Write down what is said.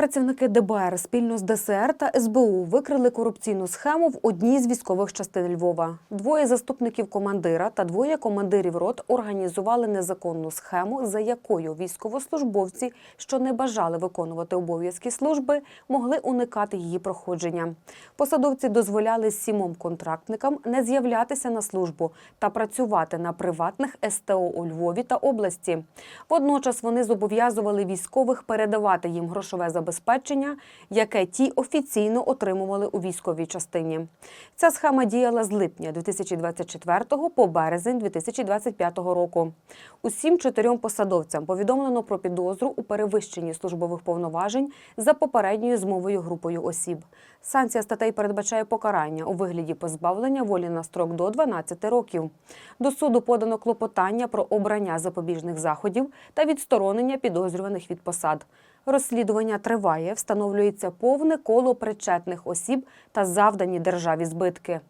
Працівники ДБР спільно з ДСР та СБУ викрили корупційну схему в одній з військових частин Львова. Двоє заступників командира та двоє командирів рот організували незаконну схему, за якою військовослужбовці, що не бажали виконувати обов'язки служби, могли уникати її проходження. Посадовці дозволяли сімом контрактникам не з'являтися на службу та працювати на приватних СТО у Львові та області. Водночас вони зобов'язували військових передавати їм грошове забезпечення, яке ті офіційно отримували у військовій частині. Ця схема діяла з липня 2024 по березень 2025 року. Усім чотирьом посадовцям повідомлено про підозру у перевищенні службових повноважень за попередньою змовою групою осіб. Санкція статей передбачає покарання у вигляді позбавлення волі на строк до 12 років. До суду подано клопотання про обрання запобіжних заходів та відсторонення підозрюваних від посад. Розслідування триває, встановлюється повне коло причетних осіб та завдані державі збитки.